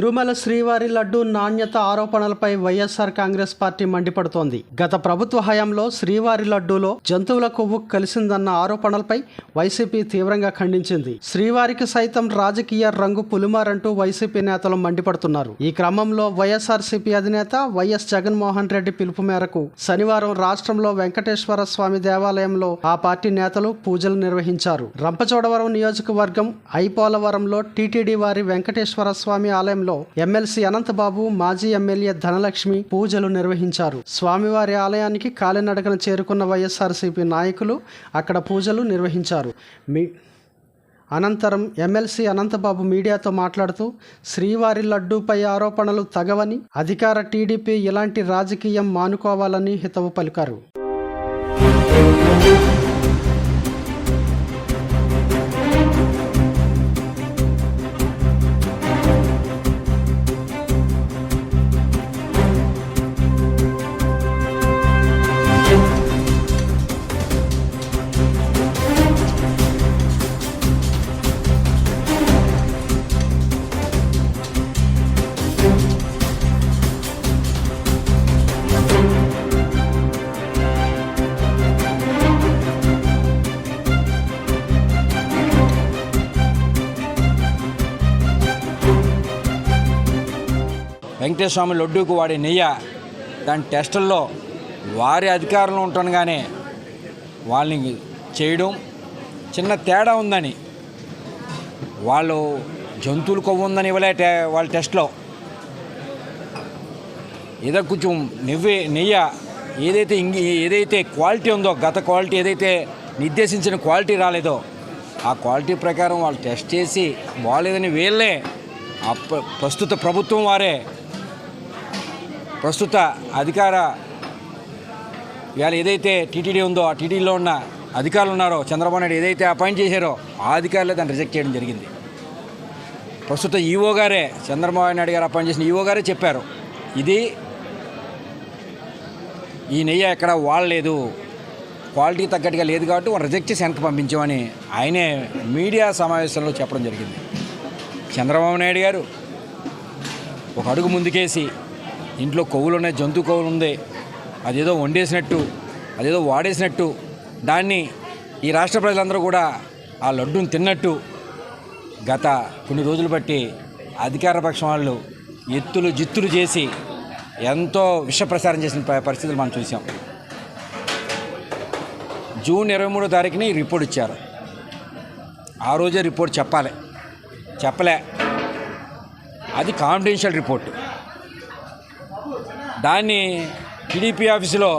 తిరుమల శ్రీవారి లడ్డు నాణ్యత ఆరోపణలపై వైఎస్ఆర్ కాంగ్రెస్ పార్టీ మండిపడుతోంది. గత ప్రభుత్వ హయాంలో శ్రీవారి లడ్డూలో జంతువుల కొవ్వు కలిసిందన్న ఆరోపణలపై వైసీపీ తీవ్రంగా ఖండించింది. శ్రీవారికి సైతం రాజకీయ రంగు పులిమారంటూ వైసీపీ నేతలు మండిపడుతున్నారు. ఈ క్రమంలో వైఎస్ఆర్సీపీ అధినేత వైఎస్ జగన్మోహన్ రెడ్డి పిలుపు మేరకు శనివారం రాష్ట్రంలో వెంకటేశ్వర స్వామి దేవాలయంలో ఆ పార్టీ నేతలు పూజలు నిర్వహించారు. రంపచోడవరం నియోజకవర్గం ఐపోలవరంలో టీటీడీ వారి వెంకటేశ్వర స్వామి ఆలయంలో ఎమ్మెల్సీ అనంతబాబు మాజీ ఎమ్మెల్యే ధనలక్ష్మి పూజలు నిర్వహించారు. స్వామివారి ఆలయానికి కాలినడకన చేరుకున్న వైఎస్ఆర్సీపీ నాయకులు అక్కడ పూజలు నిర్వహించారు. మీ అనంతరం ఎమ్మెల్సీ అనంతబాబు మీడియాతో మాట్లాడుతూ శ్రీవారి లడ్డూపై ఆరోపణలు తగవని అధికార టీడీపీ ఇలాంటి రాజకీయం మానుకోవాలని హితవు పలికారు. వెంకటేశ్వర స్వామి లడ్డూకు వాడే నెయ్య దాని టెస్టుల్లో వారి అధికారంలో ఉంటుండగానే వాళ్ళని చేయడం చిన్న తేడా ఉందని. వాళ్ళు జంతువులు కొవ్వు ఉందని ఇవ్వలే వాళ్ళ టెస్ట్లో. ఏదో కొంచెం నెవ్వి నెయ్యి ఏదైతే ఇంగి ఏదైతే క్వాలిటీ ఉందో గత క్వాలిటీ ఏదైతే నిర్దేశించిన క్వాలిటీ రాలేదో ఆ క్వాలిటీ ప్రకారం వాళ్ళు టెస్ట్ చేసి బాగాలేదని వీళ్ళే. ఆ ప్రస్తుత ప్రభుత్వం వారే ప్రస్తుత అధికార ఇవాళ ఏదైతే టీటీడీ ఉందో ఆ టీటీడీలో ఉన్న అధికారులు ఉన్నారో చంద్రబాబు నాయుడు ఏదైతే అపాయింట్ చేశారో ఆ అధికారులే దాన్ని రిజెక్ట్ చేయడం జరిగింది. ప్రస్తుత ఈఓ గారే చంద్రబాబు నాయుడు గారు అపాయింట్ చేసిన ఈఓ గారే చెప్పారు ఇది ఈ నెయ్యి ఎక్కడ వాడలేదు క్వాలిటీ తగ్గట్టుగా లేదు కాబట్టి వాళ్ళు రిజెక్ట్ చేసి వెనక్కి పంపించామని ఆయనే మీడియా సమావేశంలో చెప్పడం జరిగింది. చంద్రబాబు నాయుడు గారు ఒక అడుగు ముందుకేసి ఇంట్లో కొవ్వులు ఉన్నాయి జంతు కొవ్వులు ఉంది. అదేదో వండేసినట్టు అదేదో వాడేసినట్టు. దాన్ని ఈ రాష్ట్ర ప్రజలందరూ కూడా ఆ లడ్డూని తిన్నట్టు గత కొన్ని రోజులు బట్టి అధికార పక్షం వాళ్ళు ఎత్తులు జిత్తులు చేసి ఎంతో విష ప్రసారం చేసిన ప- పరిస్థితులు మనం చూసాం. జూన్ ఇరవై మూడో తారీఖుని ఈ రిపోర్ట్ ఇచ్చారు. ఆ రోజే రిపోర్ట్ చెప్పాలి. చెప్పలే. అది కాన్ఫిడెన్షియల్ రిపోర్ట్. దాన్ని టీడీపీ ఆఫీసులో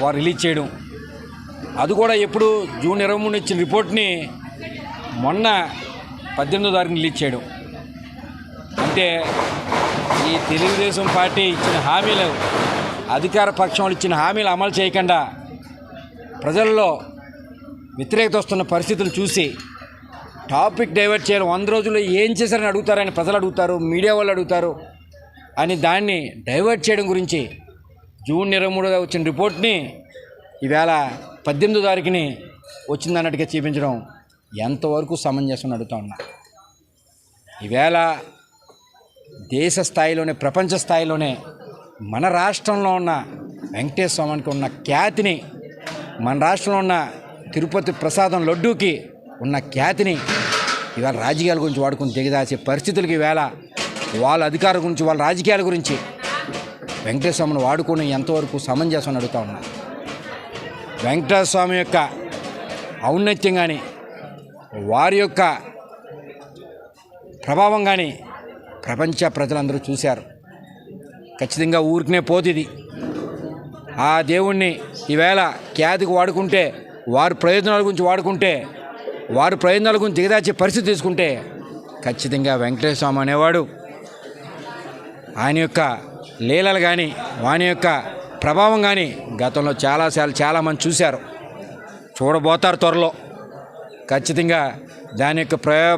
వారు రిలీజ్ చేయడం. అది కూడా ఎప్పుడు జూన్ ఇరవై మూడు ఇచ్చిన రిపోర్ట్ని మొన్న పద్దెనిమిదో తారీఖున రిలీజ్ చేయడం. అంటే ఈ తెలుగుదేశం పార్టీ ఇచ్చిన హామీలు అధికార పక్షంలో ఇచ్చిన హామీలు అమలు చేయకుండా ప్రజల్లో వ్యతిరేకత వస్తున్న పరిస్థితులు చూసి టాపిక్ డైవర్ట్ చేయాలి వంద రోజుల్లో ఏం చేశారని అడుగుతారని ప్రజలు అడుగుతారు మీడియా వాళ్ళు అడుగుతారు. అని దాన్ని డైవర్ట్ చేయడం గురించి జూన్ ఇరవై మూడుగా వచ్చిన రిపోర్ట్ని ఈవేళ పద్దెనిమిదో తారీఖుని వచ్చిందన్నట్టుగా చూపించడం ఎంతవరకు సమంజసం అడుగుతా ఉన్నా. ఈవేళ దేశ స్థాయిలోనే ప్రపంచ స్థాయిలోనే మన రాష్ట్రంలో ఉన్న వెంకటేశ్వర స్వామికి ఉన్న ఖ్యాతిని మన రాష్ట్రంలో ఉన్న తిరుపతి ప్రసాదం లడ్డూకి ఉన్న ఖ్యాతిని ఇవాళ రాజకీయాల గురించి వాడుకుని దిగదాసే పరిస్థితులకి ఈవేళ వాళ్ళ అధికార గురించి వాళ్ళ రాజకీయాల గురించి వెంకటేశ్వర వాడుకొని ఎంతవరకు సమంజసం అడుగుతా ఉన్నా. వెంకటేశ్వర స్వామి యొక్క ఔన్నత్యం కానీ వారి యొక్క ప్రభావం కానీ ప్రపంచ ప్రజలందరూ చూశారు. ఖచ్చితంగా ఊరికినే పోతుంది. ఆ దేవుణ్ణి ఈవేళ ఖ్యాతికి వాడుకుంటే వారి ప్రయోజనాల గురించి వాడుకుంటే వారి ప్రయోజనాల గురించి దిగదాచే పరిస్థితి తీసుకుంటే ఖచ్చితంగా వెంకటేశ్వర స్వామి అనేవాడు ఆయన యొక్క లీలలు కానీ వాని యొక్క ప్రభావం కానీ గతంలో చాలాసార్లు చాలామంది చూశారు. చూడబోతారు త్వరలో. ఖచ్చితంగా దాని యొక్క ప్రయో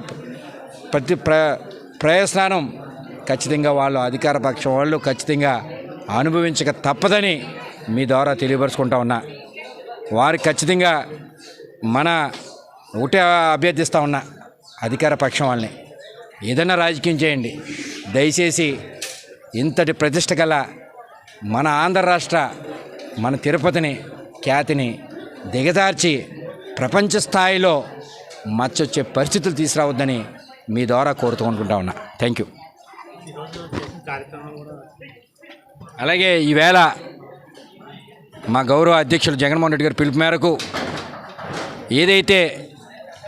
ప్రతి ప్ర ప్రయస్నానం ఖచ్చితంగా వాళ్ళు అధికార పక్షం వాళ్ళు ఖచ్చితంగా అనుభవించక తప్పదని మీ ద్వారా తెలియపరుచుకుంటా ఉన్నా. వారు ఖచ్చితంగా మన ఒకటే అభ్యర్థిస్తూ ఉన్నా అధికార పక్షం వాళ్ళని. ఏదైనా రాజకీయం చేయండి. దయచేసి ఇంతటి ప్రతిష్ట గల మన ఆంధ్ర రాష్ట్ర మన తిరుపతిని ఖ్యాతిని దిగజార్చి ప్రపంచ స్థాయిలో మచ్చొచ్చే పరిస్థితులు తీసుకురావద్దని మీ ద్వారా కోరుతూ ఉన్నా. థ్యాంక్ యూ అలాగే ఈవేళ మా గౌరవ అధ్యక్షులు జగన్మోహన్ రెడ్డి గారి పిలుపు మేరకు ఏదైతే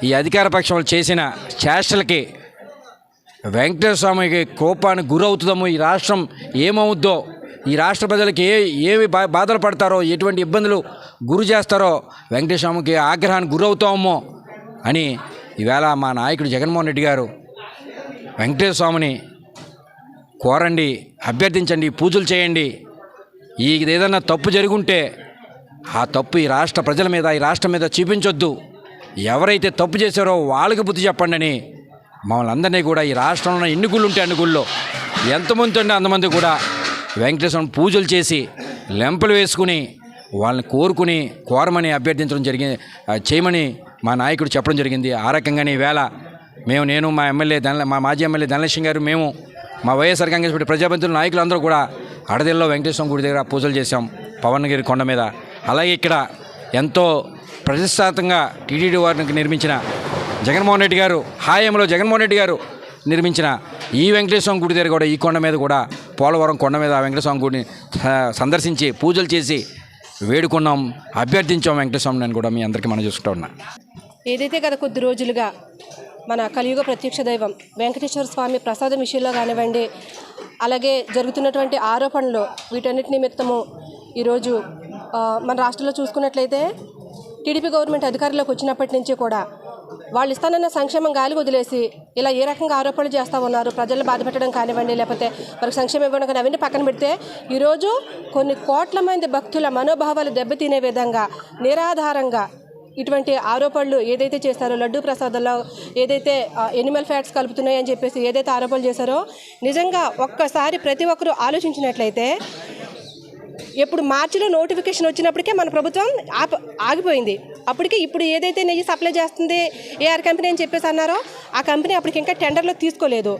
ఈ అధికార పక్షం చేసిన చేష్టలకి వెంకటేశ్వర స్వామికి కోపానికి గురవుతుందో ఈ రాష్ట్రం ఏమవుద్దో? ఈ రాష్ట్ర ప్రజలకి ఏ ఏమి బా బాధలు పడతారో ఎటువంటి ఇబ్బందులు గురి చేస్తారో వెంకటేశ్వర ఆగ్రహానికి గురవుతామో అని ఈవేళ మా నాయకుడు జగన్మోహన్ రెడ్డి గారు వెంకటేశ్వర స్వామిని కోరండి అభ్యర్థించండి పూజలు చేయండి. ఈ ఏదైనా తప్పు జరుగుంటే ఆ తప్పు ఈ రాష్ట్ర ప్రజల మీద ఈ రాష్ట్రం మీద చూపించొద్దు. ఎవరైతే తప్పు చేశారో వాళ్ళకి బుద్ధి చెప్పండి అని మమ్మల్ని అందరినీ కూడా ఈ రాష్ట్రంలో ఎన్ని గుళ్ళు ఉంటే అన్ని గుళ్ళు ఎంతమంది ఉంటే అంతమంది కూడా వెంకటేశ్వరం పూజలు చేసి లెంపలు వేసుకుని వాళ్ళని కోరుకుని కోరమని అభ్యర్థించడం జరిగింది చేయమని మా నాయకుడు చెప్పడం జరిగింది. ఆ రకంగానే వేళ మేము నేను మా ఎమ్మెల్యే ధన మా మాజీ ఎమ్మెల్యే ధనలక్ష్మి గారు మేము మా వైఎస్ఆర్ కాంగ్రెస్ పార్టీ ప్రజాప్రతినిధుల నాయకులందరూ కూడా అడదిల్లో వెంకటేశ్వర గుడి దగ్గర పూజలు చేశాం పవన్గిరి కొండ మీద. అలాగే ఇక్కడ ఎంతో ప్రతిష్టాత్మకంగా టీటీడీ వారికి నిర్మించిన జగన్మోహన్ రెడ్డి గారు హాయంలో జగన్మోహన్ రెడ్డి గారు నిర్మించిన ఈ వెంకటేశ్వర గుడి దగ్గర కూడా ఈ కొండ మీద కూడా పోలవరం కొండ మీద వెంకటేశ్వర గుడిని సందర్శించి పూజలు చేసి వేడుకున్నాం అభ్యర్థించాం వెంకటేశ్వరం కూడా మీ అందరికీ మనం చూసుకుంటా ఉన్నా. ఏదైతే గత కొద్ది రోజులుగా మన కలియుగ ప్రత్యక్ష దైవం వెంకటేశ్వర స్వామి ప్రసాదం విషయంలో కానివ్వండి అలాగే జరుగుతున్నటువంటి ఆరోపణలు వీటన్నిటి నిమిత్తము ఈరోజు మన రాష్ట్రంలో చూసుకున్నట్లయితే టీడీపీ గవర్నమెంట్ అధికారంలోకి వచ్చినప్పటి నుంచి కూడా వాళ్ళు ఇస్తానన్న సంక్షేమం గాలి వదిలేసి ఇలా ఏ రకంగా ఆరోపణలు చేస్తూ ఉన్నారు? ప్రజలను బాధపెట్టడం కానివ్వండి లేకపోతే వాళ్ళకి సంక్షేమం ఇవ్వడం కానీ అవన్నీ పక్కన పెడితే ఈరోజు కొన్ని కోట్ల మంది భక్తుల మనోభావాలు దెబ్బతినే విధంగా నిరాధారంగా ఇటువంటి ఆరోపణలు ఏదైతే చేస్తారో లడ్డూ ప్రసాదంలో ఏదైతే ఎనిమల్ ఫ్యాట్స్ కలుపుతున్నాయని చెప్పేసి ఏదైతే ఆరోపణలు చేశారో నిజంగా ఒక్కసారి ప్రతి ఒక్కరూ ఆలోచించినట్లయితే ఇప్పుడు మార్చిలో నోటిఫికేషన్ వచ్చినప్పటికే మన ప్రభుత్వం ఆప ఆగిపోయింది. అప్పటికే ఇప్పుడు ఏదైతే నెయ్యి సప్లై చేస్తుంది ఏఆర్ కంపెనీ అని చెప్పేసి అన్నారో ఆ కంపెనీ అప్పటికి ఇంకా టెండర్లో తీసుకోలేదు.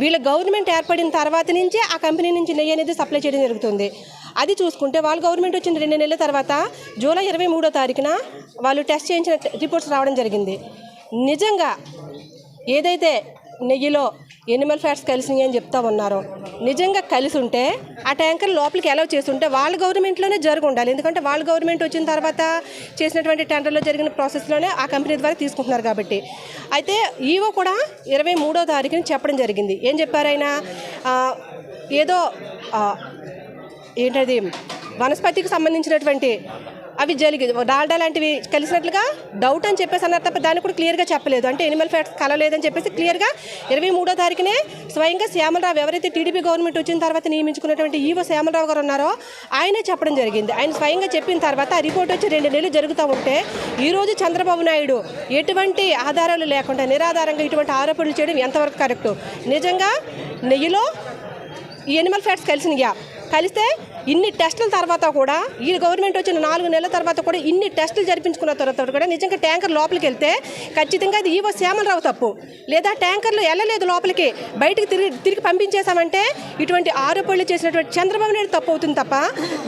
వీళ్ళ గవర్నమెంట్ ఏర్పడిన తర్వాత నుంచే ఆ కంపెనీ నుంచి నెయ్యి అనేది సప్లై చేయడం జరుగుతుంది. అది చూసుకుంటే వాళ్ళు గవర్నమెంట్ వచ్చిన రెండు నెలల తర్వాత జూలై ఇరవై మూడో తారీఖున వాళ్ళు టెస్ట్ చేయించిన రిపోర్ట్స్ రావడం జరిగింది. నిజంగా ఏదైతే నెయ్యిలో ఎనిమల్ ఫ్యాట్స్ కలిసినాయి అని చెప్తా ఉన్నారో. నిజంగా కలిసి ఉంటే ఆ ట్యాంకర్ లోపలికి అలౌ చేస్తుంటే వాళ్ళ గవర్నమెంట్లోనే జరిగి ఉండాలి ఎందుకంటే వాళ్ళ గవర్నమెంట్ వచ్చిన తర్వాత చేసినటువంటి టెండర్లో జరిగిన ప్రాసెస్లోనే ఆ కంపెనీ ద్వారా తీసుకుంటున్నారు కాబట్టి. అయితే ఈవో కూడా ఇరవై మూడో తారీఖున చెప్పడం జరిగింది. ఏం చెప్పారైనా ఏదో ఏంటది? వనస్పతికి సంబంధించినటువంటి అవి జలిగి డాల్డా లాంటివి కలిసినట్లుగా డౌట్ అని చెప్పేసి అన్నారు తప్ప దాన్ని కూడా క్లియర్గా చెప్పలేదు. అంటే ఎనిమల్ ఫ్యాట్స్ కలలేదని చెప్పేసి క్లియర్గా ఇరవై మూడో తారీఖునే స్వయంగా శ్యామలరావు ఎవరైతే టీడీపీ గవర్నమెంట్ వచ్చిన తర్వాత నియమించుకున్నటువంటి ఈవో శ్యామలరావు గారు ఉన్నారో ఆయనే చెప్పడం జరిగింది. ఆయన స్వయంగా చెప్పిన తర్వాత ఆ రిపోర్ట్ వచ్చి రెండు నెలలు జరుగుతూ ఉంటే ఈరోజు చంద్రబాబు నాయుడు ఎటువంటి ఆధారాలు లేకుండా నిరాధారంగా ఇటువంటి ఆరోపణలు చేయడం ఎంతవరకు కరెక్టు నిజంగా నెయ్యిలో ఈ ఎనిమల్ ఫ్యాట్స్ కలిసినయా? కలిస్తే ఇన్ని టెస్టుల తర్వాత కూడా ఈ గవర్నమెంట్ వచ్చిన నాలుగు నెలల తర్వాత కూడా ఇన్ని టెస్టులు జరిపించుకున్న తర్వాత కూడా నిజంగా ట్యాంకర్ లోపలికి వెళ్తే ఖచ్చితంగా అది ఈవో శ్యామలరావు తప్పు. లేదా ట్యాంకర్లు వెళ్ళలేదు లోపలికి బయటకు తిరిగి తిరిగి పంపించేశామంటే ఇటువంటి ఆరోపణలు చేసినటువంటి చంద్రబాబు నాయుడు తప్పు అవుతుంది తప్ప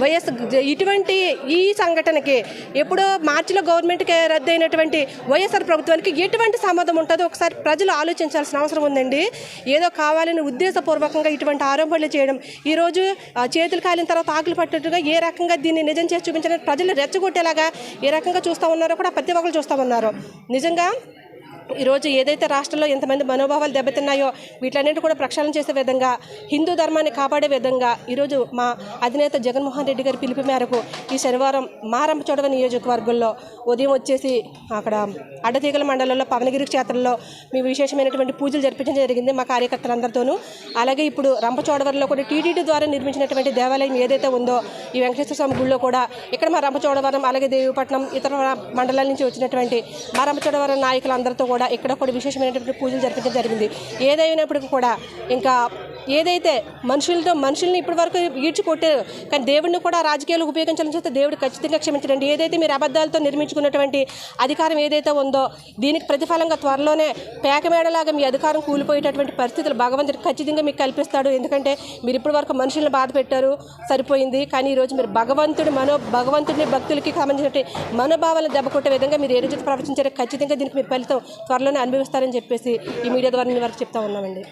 వైఎస్ ఇటువంటి ఈ సంఘటనకి ఎప్పుడో మార్చిలో గవర్నమెంట్కి రద్దయినటువంటి వైఎస్ఆర్ ప్రభుత్వానికి ఎటువంటి సంబంధం ఉంటుందో ఒకసారి ప్రజలు ఆలోచించాల్సిన అవసరం ఉందండి. ఏదో కావాలని ఉద్దేశపూర్వకంగా ఇటువంటి ఆరోపణలు చేయడం. ఈరోజు చేతులు కాలిన తర్వాత ఆకులు పట్టేట్టుగా ఏ రకంగా దీన్ని నిజం చేసి చూపించడానికి ప్రజలు రెచ్చగొట్టేలాగా ఏ రకంగా చూస్తూ ఉన్నారో కూడా ప్రతి ఒక్కరు చూస్తూ ఉన్నారు. నిజంగా ఈరోజు ఏదైతే రాష్ట్రంలో ఎంతమంది మనోభావాలు దెబ్బతిన్నాయో వీటన్నిటి కూడా ప్రక్షాళన చేసే విధంగా హిందూ ధర్మాన్ని కాపాడే విధంగా ఈరోజు మా అధినేత జగన్మోహన్ రెడ్డి గారి పిలుపు మేరకు ఈ శనివారం మారంపచోడవ నియోజకవర్గంలో ఉదయం వచ్చేసి అక్కడ అడ్డతీగల మండలంలో పవనగిరి క్షేత్రంలో మీ విశేషమైనటువంటి పూజలు జరిపించడం జరిగింది మా కార్యకర్తలందరితోనూ. అలాగే ఇప్పుడు రంపచోడవరంలో కూడా టీటీడీ ద్వారా నిర్మించినటువంటి దేవాలయం ఏదైతే ఉందో ఈ వెంకటేశ్వర స్వామి గుడిలో కూడా ఇక్కడ మా రంపచోడవరం అలాగే దేవిపట్నం ఇతర మండలాల నుంచి వచ్చినటువంటి మా రంపచోడవరం నాయకులందరితో కూడా ఇక్కడ కూడా విశేషమైనటువంటి పూజలు జరిపించడం జరిగింది. ఏదైనప్పటికీ కూడా ఇంకా ఏదైతే మనుషులతో మనుషుల్ని ఇప్పటి వరకు ఈడ్చి కొట్టారు కానీ దేవుడిని కూడా రాజకీయాలకు ఉపయోగించాలని చూస్తే దేవుడు ఖచ్చితంగా క్షమించడండి. ఏదైతే మీరు అబద్ధాలతో నిర్మించుకున్నటువంటి అధికారం ఏదైతే ఉందో దీనికి ప్రతిఫలంగా త్వరలోనే పేకమేడలాగా మీ అధికారం కూలిపోయేటటువంటి పరిస్థితులు భగవంతుడు ఖచ్చితంగా మీకు కల్పిస్తాడు. ఎందుకంటే మీరు ఇప్పటి వరకు మనుషుల్ని బాధ పెట్టారు సరిపోయింది. కానీ ఈరోజు మీరు భగవంతుడి మనో భగవంతుడిని భక్తులకి సంబంధించిన మనోభావాలను దెబ్బ కొట్టే విధంగా మీరు ఏ రోజు ప్రవచించారో ఖచ్చితంగా దీనికి మీ ఫలితం త్వరలోనే అనుభవిస్తారని చెప్పేసి ఈ మీడియా ద్వారా వరకు చెప్తా ఉన్నామండి.